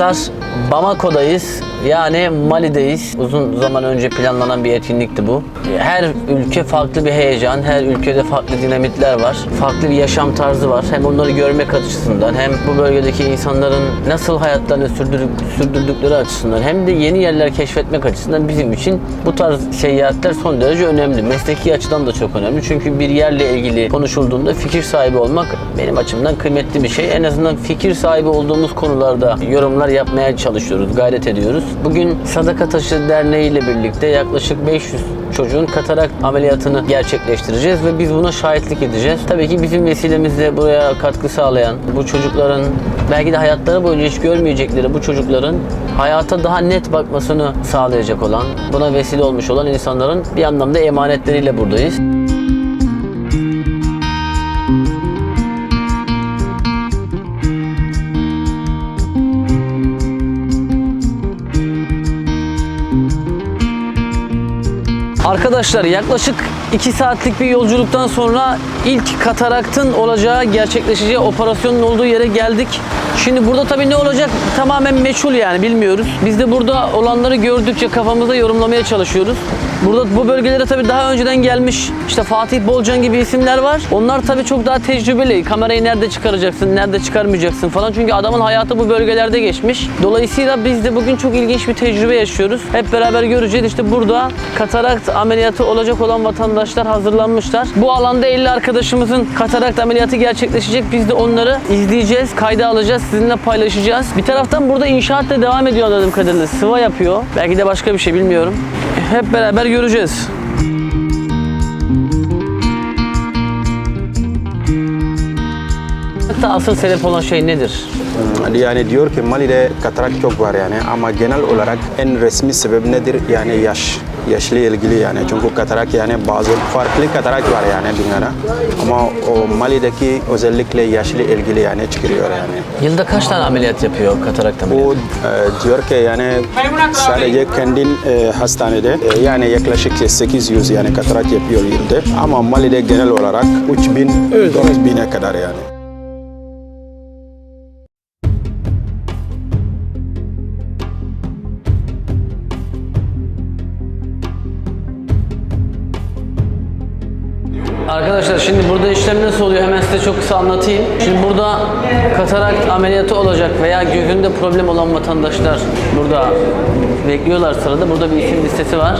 Arkadaşlar Bamako'dayız. Yani Mali'deyiz. Uzun zaman önce planlanan bir etkinlikti bu. Her ülke farklı bir heyecan, her ülkede farklı dinamitler var. Farklı bir yaşam tarzı var. Hem onları görmek açısından hem bu bölgedeki insanların nasıl hayatlarını sürdürdükleri açısından hem de yeni yerler keşfetmek açısından bizim için bu tarz seyahatler son derece önemli. Mesleki açıdan da çok önemli. Çünkü bir yerle ilgili konuşulduğunda fikir sahibi olmak benim açımdan kıymetli bir şey. En azından fikir sahibi olduğumuz konularda yorumlar yapmaya çalışıyoruz, gayret ediyoruz. Bugün Sadaka Taşı Derneği ile birlikte yaklaşık 500 çocuğun katarak ameliyatını gerçekleştireceğiz ve biz buna şahitlik edeceğiz. Tabii ki bizim vesilemizle buraya katkı sağlayan bu çocukların belki de hayatları boyunca hiç görmeyecekleri bu çocukların hayata daha net bakmasını sağlayacak olan, buna vesile olmuş olan insanların bir anlamda emanetleriyle buradayız. Arkadaşlar yaklaşık 2 saatlik bir yolculuktan sonra ilk kataraktın olacağı, gerçekleşeceği operasyonun olduğu yere geldik. Şimdi burada tabii ne olacak tamamen meçhul yani bilmiyoruz. Biz de burada olanları gördükçe kafamızda yorumlamaya çalışıyoruz. Burada bu bölgelere tabii daha önceden gelmiş işte Fatih Bolcan gibi isimler var. Onlar tabii çok daha tecrübeli. Kamerayı nerede çıkaracaksın, nerede çıkarmayacaksın falan. Çünkü adamın hayatı bu bölgelerde geçmiş. Dolayısıyla biz de bugün çok ilginç bir tecrübe yaşıyoruz. Hep beraber göreceğiz. İşte burada katarakt ameliyatı olacak olan vatandaşlar hazırlanmışlar. Bu alanda 50 arkadaşımızın katarakt ameliyatı gerçekleşecek. Biz de onları izleyeceğiz, kayda alacağız, sizinle paylaşacağız. Bir taraftan burada inşaat da devam ediyor anladığım kadarıyla. Sıva yapıyor. Belki de başka bir şey bilmiyorum. Hep beraber göreceğiz. Hatta asıl sebep olan şey nedir? Yani diyor ki Mali'de katarak çok var yani ama genel olarak en resmi sebep nedir? Yani yaş. Yaşlı ilgili yani çünkü katarak yani bazı farklı katarak var yani dünyada ama o Mali'deki özellikle yaşlı ilgili yani çıkıyor yani. Yılda kaç tane ameliyat yapıyor katarakt ameliyatı? O e, diyor ki yani sadece kendin e, hastanede e, yani yaklaşık 800 yani katarak yapıyor yılda ama Mali'de genel olarak 3000 4000'e kadar yani. Arkadaşlar şimdi burada işlem nasıl oluyor hemen size çok kısa anlatayım. Şimdi burada katarakt ameliyatı olacak veya gözünde problem olan vatandaşlar burada bekliyorlar sırada. Burada bir isim listesi var.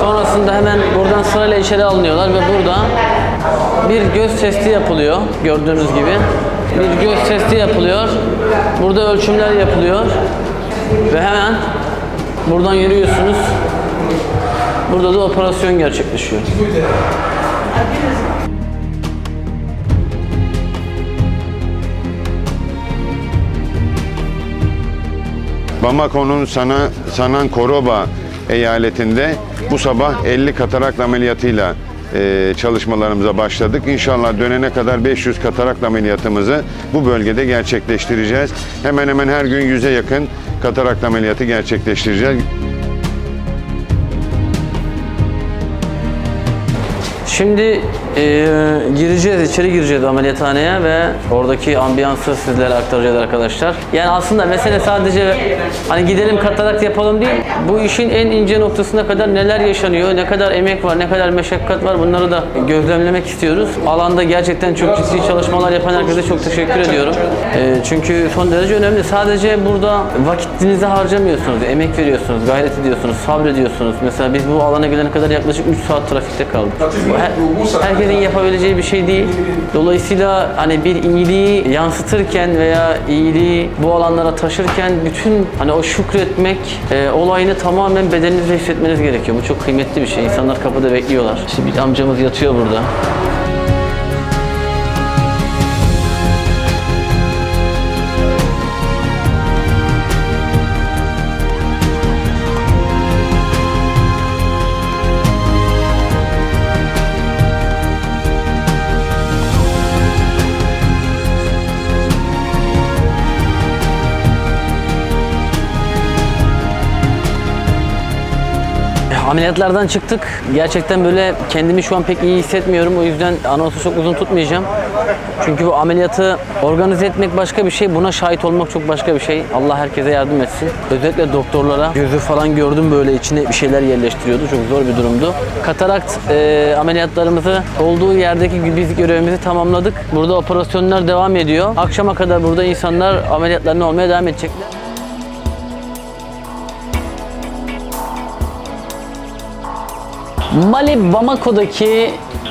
Sonrasında hemen buradan sırayla içeri alınıyorlar ve burada bir göz testi yapılıyor gördüğünüz gibi. Bir göz testi yapılıyor. Burada ölçümler yapılıyor. Ve hemen buradan yürüyorsunuz. Burada da operasyon gerçekleşiyor. Bamako'nun Sana, Sanan Koroba eyaletinde bu sabah 50 katarak ameliyatıyla e, çalışmalarımıza başladık. İnşallah dönene kadar 500 katarak ameliyatımızı bu bölgede gerçekleştireceğiz. Hemen hemen her gün 100'e yakın katarak ameliyatı gerçekleştireceğiz. Şimdi e, gireceğiz, içeri gireceğiz ameliyathaneye ve oradaki ambiyansı sizlere aktaracağız arkadaşlar. Yani aslında mesele sadece hani gidelim katarakt yapalım değil, bu işin en ince noktasına kadar neler yaşanıyor, ne kadar emek var, ne kadar meşakkat var bunları da gözlemlemek istiyoruz. Alanda gerçekten çok ciddi çalışmalar yapan herkese çok teşekkür ediyorum. E, çünkü son derece önemli. Sadece burada vakitinizi harcamıyorsunuz, emek veriyorsunuz, gayret ediyorsunuz, sabrediyorsunuz. Mesela biz bu alana gelene kadar yaklaşık 3 saat trafikte kaldık. Bu her- herkesin yapabileceği bir şey değil. Dolayısıyla hani bir iyiliği yansıtırken veya iyiliği bu alanlara taşırken bütün hani o şükretmek e, olayını tamamen bedeninizle hissetmeniz gerekiyor. Bu çok kıymetli bir şey. İnsanlar kapıda bekliyorlar. İşte bir amcamız yatıyor burada. ameliyatlardan çıktık. Gerçekten böyle kendimi şu an pek iyi hissetmiyorum. O yüzden anonsu çok uzun tutmayacağım. Çünkü bu ameliyatı organize etmek başka bir şey. Buna şahit olmak çok başka bir şey. Allah herkese yardım etsin. Özellikle doktorlara. Gözü falan gördüm böyle içine bir şeyler yerleştiriyordu. Çok zor bir durumdu. Katarakt e, ameliyatlarımızı olduğu yerdeki biz görevimizi tamamladık. Burada operasyonlar devam ediyor. Akşama kadar burada insanlar ameliyatlarını olmaya devam edecekler. Mali Bamako'daki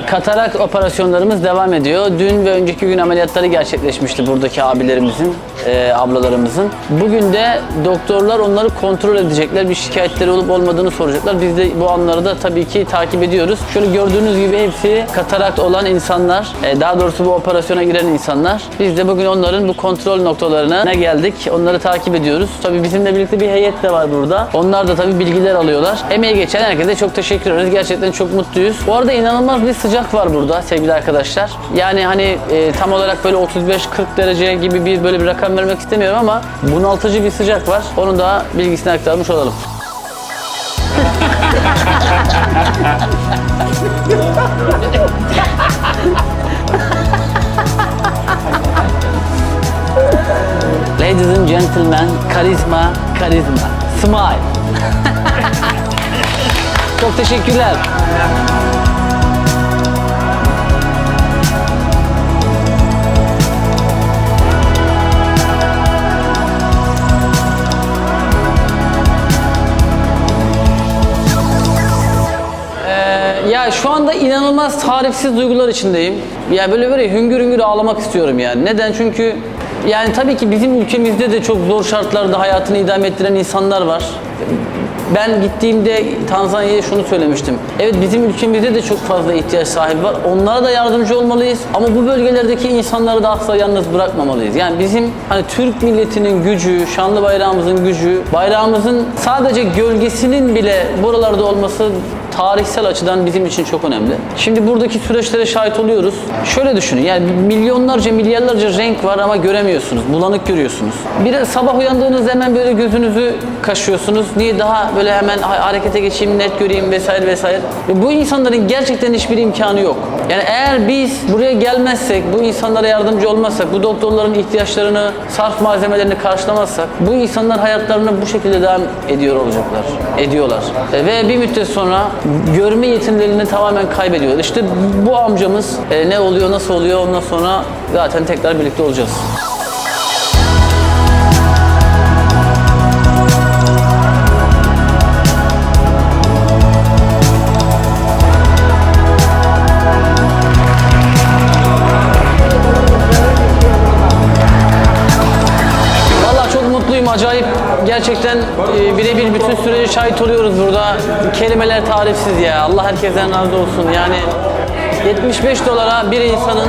katarak operasyonlarımız devam ediyor. Dün ve önceki gün ameliyatları gerçekleşmişti buradaki abilerimizin, e, ablalarımızın. Bugün de doktorlar onları kontrol edecekler. Bir şikayetleri olup olmadığını soracaklar. Biz de bu anları da tabii ki takip ediyoruz. Şöyle gördüğünüz gibi hepsi katarakt olan insanlar, e, daha doğrusu bu operasyona giren insanlar. Biz de bugün onların bu kontrol noktalarına geldik. Onları takip ediyoruz. Tabii bizimle birlikte bir heyet de var burada. Onlar da tabii bilgiler alıyorlar. Emeği geçen herkese çok teşekkür ederiz. Gerçekten çok mutluyuz. Bu arada inanılmaz bir sıcak var burada sevgili arkadaşlar. Yani hani e, tam olarak böyle 35-40 derece gibi bir böyle bir rakam vermek istemiyorum ama bunaltıcı bir sıcak var. Onu da bilgisini aktarmış olalım. Ladies and gentlemen, karizma, karizma. Smile. Çok teşekkürler. Ya şu anda inanılmaz tarifsiz duygular içindeyim. Ya böyle böyle hüngür hüngür ağlamak istiyorum yani. Neden? Çünkü yani tabii ki bizim ülkemizde de çok zor şartlarda hayatını idame ettiren insanlar var. Ben gittiğimde Tanzanya'ya şunu söylemiştim. Evet bizim ülkemizde de çok fazla ihtiyaç sahibi var. Onlara da yardımcı olmalıyız. Ama bu bölgelerdeki insanları da asla yalnız bırakmamalıyız. Yani bizim hani Türk milletinin gücü, şanlı bayrağımızın gücü, bayrağımızın sadece gölgesinin bile buralarda olması tarihsel açıdan bizim için çok önemli. Şimdi buradaki süreçlere şahit oluyoruz. Şöyle düşünün yani milyonlarca milyarlarca renk var ama göremiyorsunuz. Bulanık görüyorsunuz. Bir sabah uyandığınız hemen böyle gözünüzü kaşıyorsunuz. Niye daha böyle hemen ha- harekete geçeyim, net göreyim vesaire vesaire. Ve bu insanların gerçekten hiçbir imkanı yok. Yani eğer biz buraya gelmezsek, bu insanlara yardımcı olmazsak, bu doktorların ihtiyaçlarını, sarf malzemelerini karşılamazsak, bu insanlar hayatlarına bu şekilde devam ediyor olacaklar. Ediyorlar. E, Ve bir müddet sonra görme yetinelerini tamamen kaybediyorlar. İşte bu amcamız e, ne oluyor, nasıl oluyor ondan sonra zaten tekrar birlikte olacağız. Tarifsiz ya. Allah herkesten razı olsun. Yani 75 dolara bir insanın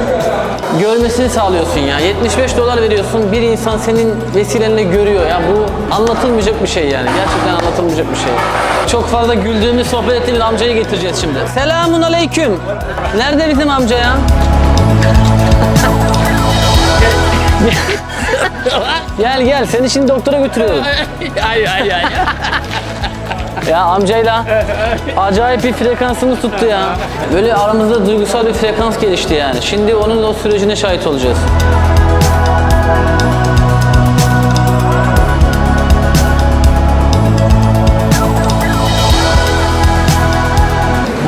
görmesini sağlıyorsun ya. 75 dolar veriyorsun, bir insan senin vesilenle görüyor ya. Bu anlatılmayacak bir şey yani. Gerçekten anlatılmayacak bir şey. Çok fazla güldüğümüz, sohbet ettiğimiz amcayı getireceğiz şimdi. Selamun aleyküm. Nerede bizim amca ya? Gel gel seni şimdi doktora götürüyorum. ay ay ay. Ya amcayla acayip bir frekansımız tuttu ya. Böyle aramızda duygusal bir frekans gelişti yani. Şimdi onun o sürecine şahit olacağız.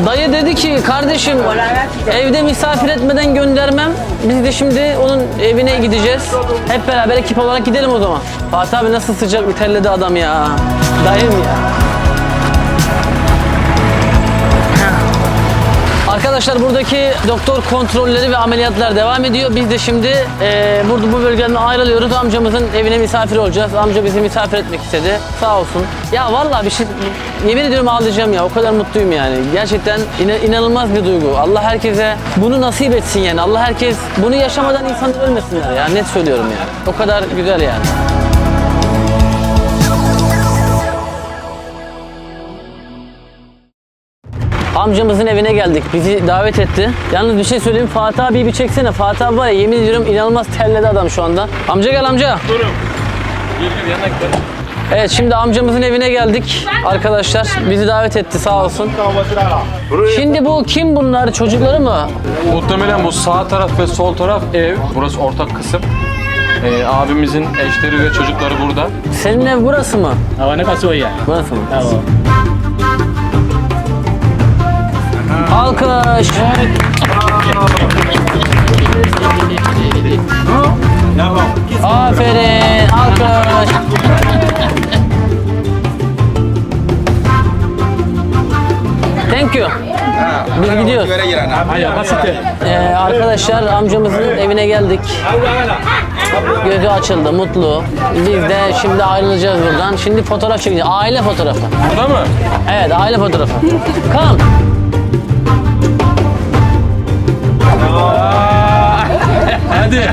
Dayı dedi ki kardeşim evde misafir etmeden göndermem. Biz de şimdi onun evine gideceğiz. Hep beraber ekip olarak gidelim o zaman. Fatih abi nasıl sıcak bir terledi adam ya. Dayım ya. Arkadaşlar buradaki doktor kontrolleri ve ameliyatlar devam ediyor. Biz de şimdi eee, burada bu bölgeden ayrılıyoruz. Amcamızın evine misafir olacağız. Amca bizi misafir etmek istedi. Sağ olsun. Ya vallahi bir şey yemin ediyorum ağlayacağım ya. O kadar mutluyum yani. Gerçekten ina- inanılmaz bir duygu. Allah herkese bunu nasip etsin yani. Allah herkes bunu yaşamadan insan ölmesinler ya. Net söylüyorum yani. O kadar güzel yani. Amcamızın evine geldik. Bizi davet etti. Yalnız bir şey söyleyeyim. Fatih abi bir çeksene. Fatih abi var ya yemin ediyorum inanılmaz terledi adam şu anda. Amca gel amca. Durun. Gel gel yanına gidelim. Evet şimdi amcamızın evine geldik arkadaşlar. Bizi davet etti sağ olsun. Şimdi bu kim bunlar? Çocukları mı? Muhtemelen bu sağ taraf ve sol taraf ev. Burası ortak kısım. Ee, abimizin eşleri ve çocukları burada. Senin ev burası mı? Burası mı? Awal. Alkış. Aferin. Alkış. Thank you. Biz gidiyoruz. Ee, arkadaşlar amcamızın evine geldik. Gözü açıldı, mutlu. Biz de şimdi ayrılacağız buradan. Şimdi fotoğraf çekeceğiz. Aile fotoğrafı. Burada mı? Evet, aile fotoğrafı. Come. で。